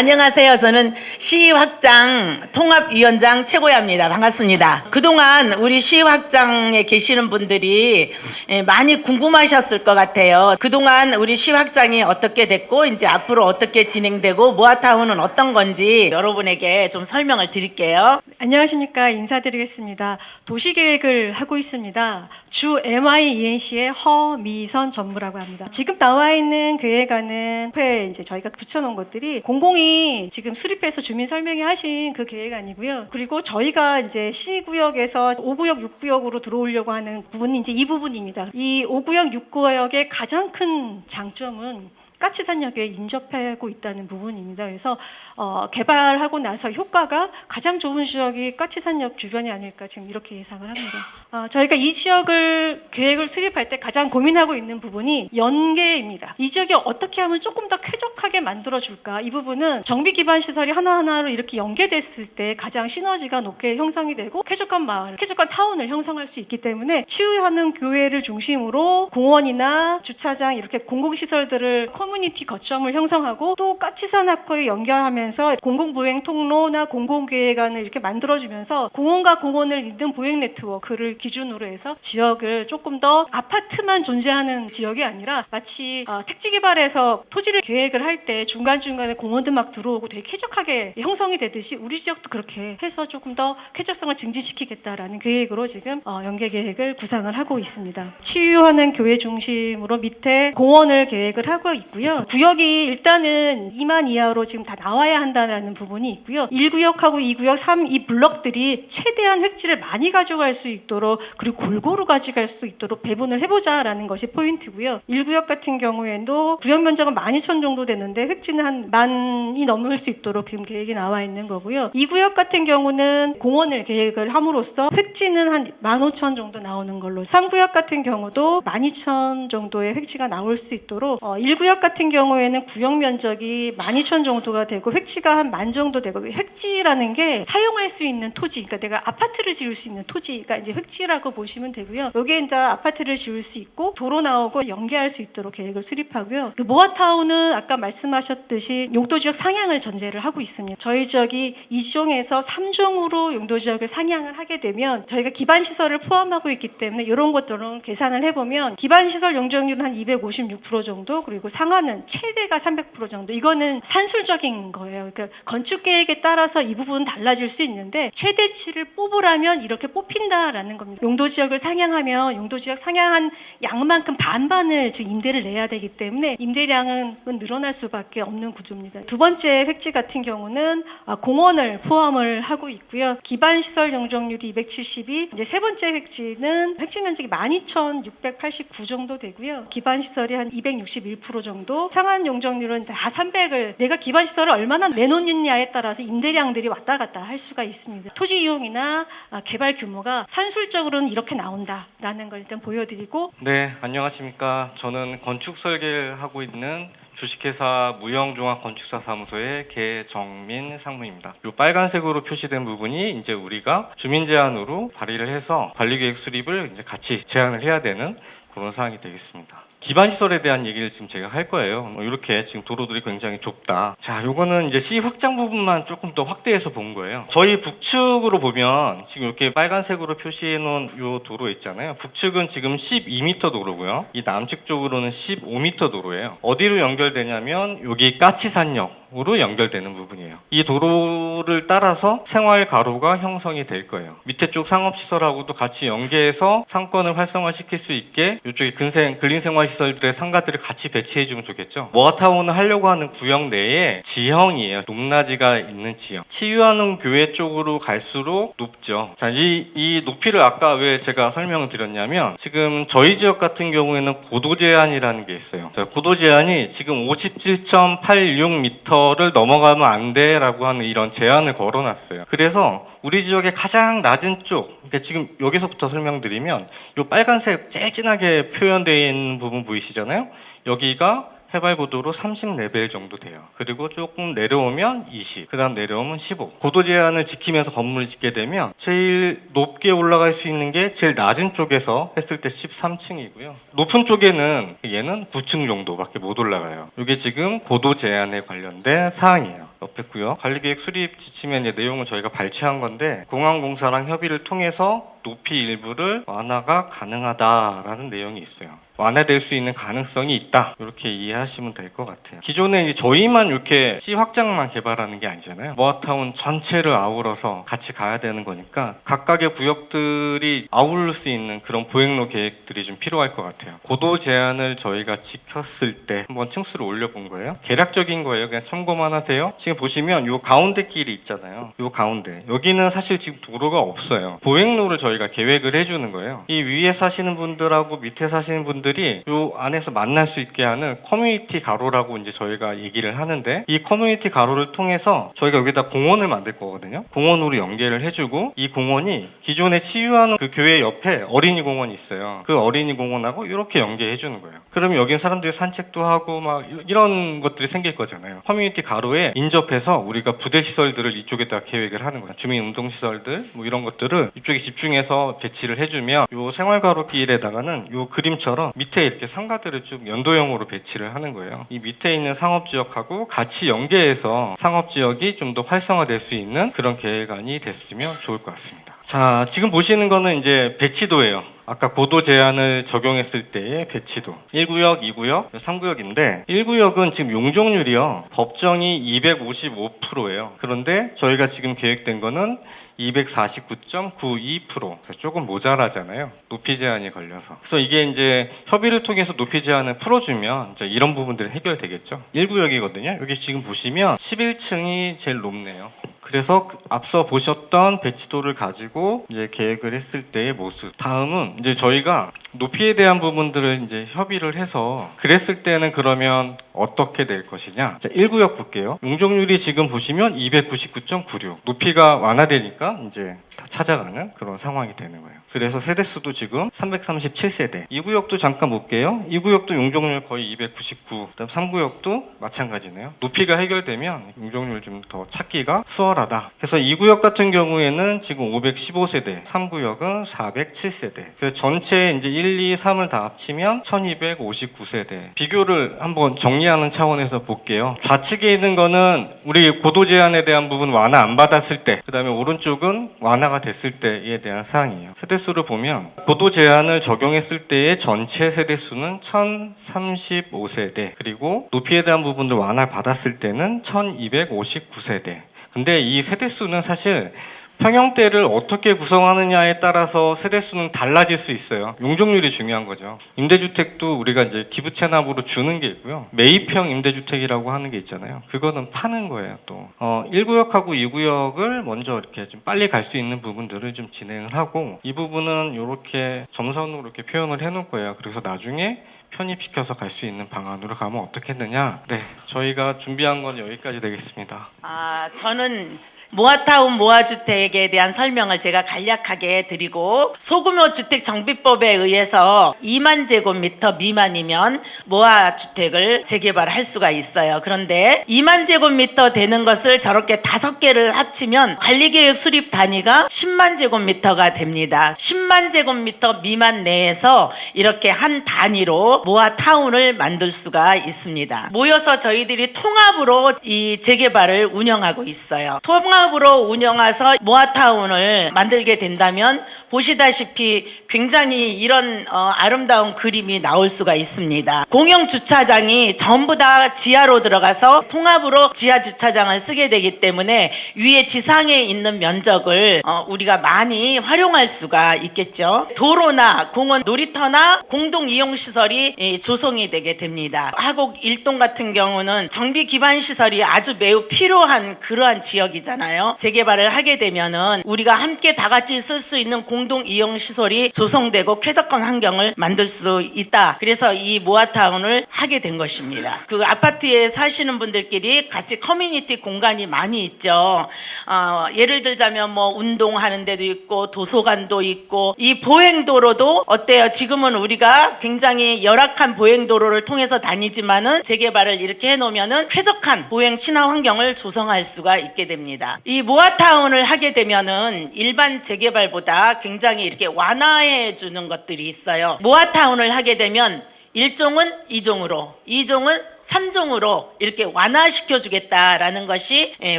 안녕하세요. 저는 시확장 통합위원장 최고야입니다. 반갑습니다. 그동안 우리 시확장에 계시는 분들이 예, 많이 궁금하셨을 것 같아요. 그동안 우리 시확장이 어떻게 됐고 이제 앞으로 어떻게 진행되고 모아타운은 어떤 건지 여러분에게 좀 설명을 드릴게요. 안녕하십니까 인사드리겠습니다. 도시계획을 하고 있습니다. 주 MIENC의 허미선 전무라고 합니다. 지금 나와 있는 계획안은 회 이제 저희가 붙여놓은 것들이 공공이 지금 수립해서 주민 설명회 하신 그 계획안이고요. 그리고 저희가 이제 시구역에서 5구역, 6구역으로 들어오려고 하는 부분이 이제 이 부분입니다. 이 5구역, 6구역의 가장 큰 장점은 까치산역에 인접하고 있다는 부분입니다. 그래서 어, 개발하고 나서 효과가 가장 좋은 지역이 까치산역 주변이 아닐까 지금 이렇게 예상을 합니다. 어, 저희가 이 지역을 계획을 수립할 때 가장 고민하고 있는 부분이 연계입니다. 이 지역이 어떻게 하면 조금 더 쾌적하게 만들어 줄까? 이 부분은 정비 기반 시설이 하나하나로 이렇게 연계됐을 때 가장 시너지가 높게 형성이 되고 쾌적한 마을, 쾌적한 타운을 형성할 수 있기 때문에 치유하는 교회를 중심으로 공원이나 주차장 이렇게 공공시설들을 커뮤니티 거점을 형성하고 또 까치산학교에 연결하면서 공공보행 통로나 공공계획안을 이렇게 만들어주면서 공원과 공원을 잇는 보행 네트워크를 기준으로 해서 지역을 조금 더 아파트만 존재하는 지역이 아니라 마치 어, 택지 개발에서 토지를 계획을 할 때 중간중간에 공원도 막 들어오고 되게 쾌적하게 형성이 되듯이 우리 지역도 그렇게 해서 조금 더 쾌적성을 증진시키겠다라는 계획으로 지금 어, 연계 계획을 구상을 하고 있습니다. 치유하는 교회 중심으로 밑에 공원을 계획을 하고 있고요. 구역이 일단은 2만 이하로 지금 다 나와야 한다는 부분이 있고요. 1구역하고 2구역, 3, 이 블럭들이 최대한 획지를 많이 가져갈 수 있도록 그리고 골고루 가져갈 수 있도록 배분을 해보자라는 것이 포인트고요. 1구역 같은 경우에도 구역 면적은 12,000 정도 되는데 획지는 한 만이 넘을 수 있도록 지금 계획이 나와 있는 거고요. 2구역 같은 경우는 공원을 계획을 함으로써 획지는 한 15,000 정도 나오는 걸로 3구역 같은 경우도 12,000 정도의 획지가 나올 수 있도록 어, 1구역 같은 경우에는 구역 면적이 12,000 정도가 되고 획지가 한 만 정도 되고 획지라는 게 사용할 수 있는 토지 그러니까 내가 아파트를 지을 수 있는 토지가 이제 획지라고 보시면 되고요. 여기에 이제 아파트를 지을 수 있고 도로 나오고 연계할 수 있도록 계획을 수립하고요. 그 모아타운은 아까 말씀하셨듯이 용도 지역 상향을 전제를 하고 있습니다. 저희 지역이 2종에서 3종으로 용도 지역을 상향을 하게 되면 저희가 기반 시설을 포함하고 있기 때문에 이런 것들은 계산을 해보면 기반 시설 용적률은 한 256% 정도 그리고 상하 는 최대가 300% 정도 이거는 산술적인 거예요. 그러니까 건축 계획에 따라서 이 부분은 달라질 수 있는데 최대치를 뽑으라면 이렇게 뽑힌다라는 겁니다. 용도 지역을 상향하면 용도 지역 상향한 양만큼 반반을 지금 임대를 내야 되기 때문에 임대량은 늘어날 수밖에 없는 구조입니다. 두 번째 획지 같은 경우는 아, 공원을 포함을 하고 있고요. 기반 시설 용적률이 272. 이제 세 번째 획지는 획지 면적이 12,689 정도 되고요. 기반 시설이 한 261% 정도. 상한 용적률은 다 300을 내가 기반 시설을 얼마나 내놓느냐에 따라서 임대량들이 왔다 갔다 할 수가 있습니다. 토지 이용이나 아, 개발 규모가 산술적으로는 이렇게 나온다라는 걸 일단 보여드리고 네, 안녕하십니까. 저는 건축 설계를 하고 있는 주식회사 무형종합건축사 사무소의 개정민 상무입니다. 이 빨간색으로 표시된 부분이 이제 우리가 주민 제안으로 발의를 해서 관리계획 수립을 이제 같이 제안을 해야 되는 그런 사항이 되겠습니다. 기반 시설에 대한 얘기를 지금 제가 할 거예요. 뭐 이렇게 지금 도로들이 굉장히 좁다. 자, 요거는 이제 시 확장 부분만 조금 더 확대해서 본 거예요. 저희 북측으로 보면 지금 이렇게 빨간색으로 표시해 놓은 요 도로 있잖아요. 북측은 지금 12m 도로고요. 이 남측 쪽으로는 15m 도로예요. 어디로 연결되냐면 여기 까치산역 으로 연결되는 부분이에요. 이 도로를 따라서 생활 가로가 형성이 될 거예요. 밑에 쪽 상업 시설하고도 같이 연계해서 상권을 활성화시킬 수 있게 이쪽에 근생 근린 생활 시설들의 상가들을 같이 배치해 주면 좋겠죠. 모아타운을 하려고 하는 구역 내에 지형이에요. 높낮이가 있는 지형. 치유하는 교회 쪽으로 갈수록 높죠. 자, 이, 이 높이를 아까 왜 제가 설명을 드렸냐면 지금 저희 지역 같은 경우에는 고도 제한이라는 게 있어요. 자, 고도 제한이 지금 57.86m 를 넘어가면 안 돼라고 하는 이런 제한을 걸어놨어요. 그래서 우리 지역의 가장 낮은 쪽, 그러니까 지금 여기서부터 설명드리면 이 빨간색 제일 진하게 표현되어 있는 부분 보이시잖아요. 여기가 해발 고도로 30레벨 정도 돼요. 그리고 조금 내려오면 20, 그 다음 내려오면 15. 고도 제한을 지키면서 건물을 짓게 되면 제일 높게 올라갈 수 있는 게 제일 낮은 쪽에서 했을 때 13층이고요. 높은 쪽에는 얘는 9층 정도밖에 못 올라가요. 이게 지금 고도 제한에 관련된 사항이에요. 옆에 구역 관리계획 수립 지침의 내용은 저희가 발췌한 건데 공항공사랑 협의를 통해서 높이 일부를 완화가 가능하다라는 내용이 있어요. 완화될 수 있는 가능성이 있다. 이렇게 이해하시면 될 것 같아요. 기존에 이제 저희만 이렇게 시 확장만 개발하는 게 아니잖아요. 모아타운 전체를 아우러서 같이 가야 되는 거니까 각각의 구역들이 아우를 수 있는 그런 보행로 계획들이 좀 필요할 것 같아요. 고도 제한을 저희가 지켰을 때 한번 층수를 올려본 거예요. 계략적인 거예요. 그냥 참고만 하세요. 지금 보시면 요 가운데 길이 있잖아요. 요 가운데 여기는 사실 지금 도로가 없어요. 보행로를 저희가 계획을 해주는 거예요. 이 위에 사시는 분들하고 밑에 사시는 분들 이 요 안에서 만날 수 있게 하는 커뮤니티 가로라고 이제 저희가 얘기를 하는데 이 커뮤니티 가로를 통해서 저희가 여기다 공원을 만들 거거든요. 공원으로 연계를 해주고 이 공원이 기존에 치유하는 그 교회 옆에 어린이 공원이 있어요. 그 어린이 공원하고 이렇게 연계해 주는 거예요. 그러면 여기 사람들이 산책도 하고 막 이- 이런 것들이 생길 거잖아요. 커뮤니티 가로에 인접해서 우리가 부대 시설들을 이쪽에다 계획을 하는 거예요. 주민 운동 시설들 뭐 이런 것들을 이쪽에 집중해서 배치를 해주면 요 생활 가로 길에다가는 요 그림처럼 밑에 이렇게 상가들을 좀 연도형으로 배치를 하는 거예요. 이 밑에 있는 상업 지역하고 같이 연계해서 상업 지역이 좀 더 활성화될 수 있는 그런 계획안이 됐으면 좋을 것 같습니다. 자, 지금 보시는 거는 이제 배치도예요. 아까 고도 제한을 적용했을 때의 배치도 1구역, 2구역, 3구역인데 1구역은 지금 용적률이요 법정이 255%예요 그런데 저희가 지금 계획된 거는 249.92% 그래서 조금 모자라잖아요. 높이 제한이 걸려서. 그래서 이게 이제 협의를 통해서 높이 제한을 풀어주면 이제 이런 부분들이 해결되겠죠. 1구역이거든요. 여기 지금 보시면 11층이 제일 높네요 그래서 그 앞서 보셨던 배치도를 가지고 이제 계획을 했을 때의 모습. 다음은 이제 저희가 높이에 대한 부분들을 이제 협의를 해서 그랬을 때는 그러면 어떻게 될 것이냐. 자, 1구역 볼게요. 용적률이 지금 보시면 299.96. 높이가 완화되니까 이제 다 찾아가는 그런 상황이 되는 거예요. 그래서 세대 수도 지금 337세대. 2구역도 잠깐 볼게요. 2구역도 용적률 거의 299. 그다음 3구역도 마찬가지네요. 높이가 해결되면 용적률 좀 더 찾기가 수월하다. 그래서 2구역 같은 경우에는 지금 515세대, 3구역은 407세대. 그래서 전체 이제 1, 2, 3을 다 합치면 1259세대. 비교를 한번 정리하는 차원에서 볼게요. 좌측에 있는 거는 우리 고도 제한에 대한 부분 완화 안 받았을 때, 그다음에 오른쪽은 완화 가 됐을 때에 대한 사항이에요. 세대수를 보면 고도 제한을 적용했을 때의 전체 세대수는 1035세대, 그리고 높이에 대한 부분들 완화 받았을 때는 1259세대. 근데 이 세대수는 사실 평형대를 어떻게 구성하느냐에 따라서 세대수는 달라질 수 있어요. 용적률이 중요한 거죠. 임대주택도 우리가 이제 기부 체납으로 주는 게 있고요. 매입형 임대주택이라고 하는 게 있잖아요. 그거는 파는 거예요, 또. 어, 1구역하고 2구역을 먼저 이렇게 좀 빨리 갈 수 있는 부분들을 좀 진행을 하고 이 부분은 이렇게 점선으로 이렇게 표현을 해 놓을 거예요. 그래서 나중에 편입시켜서 갈 수 있는 방안으로 가면 어떻겠느냐? 네, 저희가 준비한 건 여기까지 되겠습니다. 아, 저는 모아타운 모아주택에 대한 설명을 제가 간략하게 드리고 소규모 주택 정비법에 의해서 2만 제곱미터 미만이면 모아주택을 재개발할 수가 있어요. 그런데 2만 제곱미터 되는 것을 저렇게 다섯 개를 합치면 관리계획 수립 단위가 10만 제곱미터가 됩니다. 10만 제곱미터 미만 내에서 이렇게 한 단위로 모아타운을 만들 수가 있습니다. 모여서 저희 들이 통합으로 이 재개발을 운영하고 있어요. 통합으로 운영해서 모아타운을 만들게 된다면 보시다시피 굉장히 이런 어, 아름다운 그림이 나올 수가 있습니다. 공영 주차장이 전부 다 지하로 들어가서 통합으로 지하 주차장을 쓰게 되기 때문에 위에 지상에 있는 면적을 어, 우리가 많이 활용할 수가 있겠죠. 도로나 공원 놀이터나 공동 이용 시설이 이, 조성이 되게 됩니다. 하곡 일동 같은 경우는 정비 기반 시설이 아주 매우 필요한 그러한 지역이잖아요. 재개발을 하게 되면은 우리가 함께 다 같이 쓸 수 있는 공동 이용 시설이 조성되고 쾌적한 환경을 만들 수 있다. 그래서 이 모아타운을 하게 된 것입니다. 그 아파트에 사시는 분들끼리 같이 커뮤니티 공간이 많이 있죠. 어, 예를 들자면 뭐 운동하는 데도 있고 도서관도 있고 이 보행도로도 어때요? 지금은 우리가 굉장히 열악한 보행도로를 통해서 다니지만은 재개발을 이렇게 해 놓으면은 쾌적한 보행 친화 환경을 조성할 수가 있게 됩니다. 이 모아타운을 하게 되면은 일반 재개발보다 굉장히 이렇게 완화해 주는 것들이 있어요. 모아타운을 하게 되면 일종은 이종으로, 이종은 삼종으로 이렇게 완화시켜 주겠다라는 것이 예,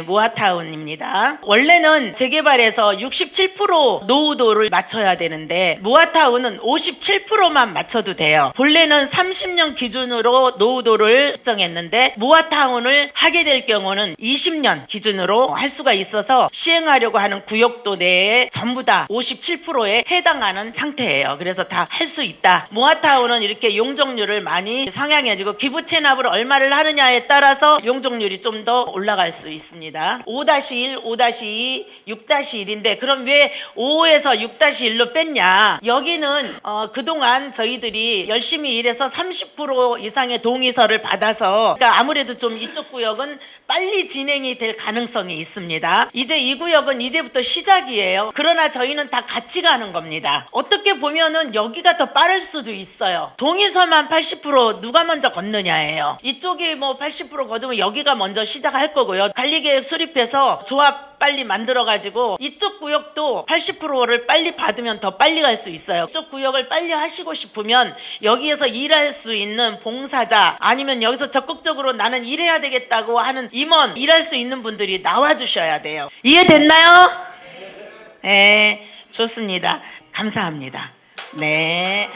모아타운입니다. 원래는 재개발에서 67% 노후도를 맞춰야 되는데 모아타운은 57%만 맞춰도 돼요. 본래는 30년 기준으로 노후도를 측정했는데 모아타운을 하게 될 경우는 20년 기준으로 할 수가 있어서 시행하려고 하는 구역도 내에 전부 다 57%에 해당하는 상태예요. 그래서 다 할 수 있다. 모아타운은 이렇게 용적률을 많이 상향해지고 기부 체납을 얼마를 하느냐에 따라서 용적률이 좀 더 올라갈 수 있습니다. 5-1, 5-2, 6-1인데 그럼 왜 5에서 6-1로 뺐냐? 여기는 어, 그동안 저희들이 열심히 일해서 30% 이상의 동의서를 받아서 그러니까 아무래도 좀 이쪽 구역은 빨리 진행이 될 가능성이 있습니다. 이제 이 구역은 이제부터 시작이에요. 그러나 저희는 다 같이 가는 겁니다. 어떻게 보면은 여기가 더 빠를 수도 있어요. 동의서만 80% 누가 먼저 걷느냐예요. 이쪽이 뭐 80% 거두면 여기가 먼저 시작할 거고요. 관리계획 수립해서 조합 빨리 만들어가지고 이쪽 구역도 80%를 빨리 받으면 더 빨리 갈 수 있어요. 이쪽 구역을 빨리 하시고 싶으면 여기에서 일할 수 있는 봉사자 아니면 여기서 적극적으로 나는 일해야 되겠다고 하는 임원 일할 수 있는 분들이 나와주셔야 돼요. 이해됐나요? 네, 좋습니다. 감사합니다. 네.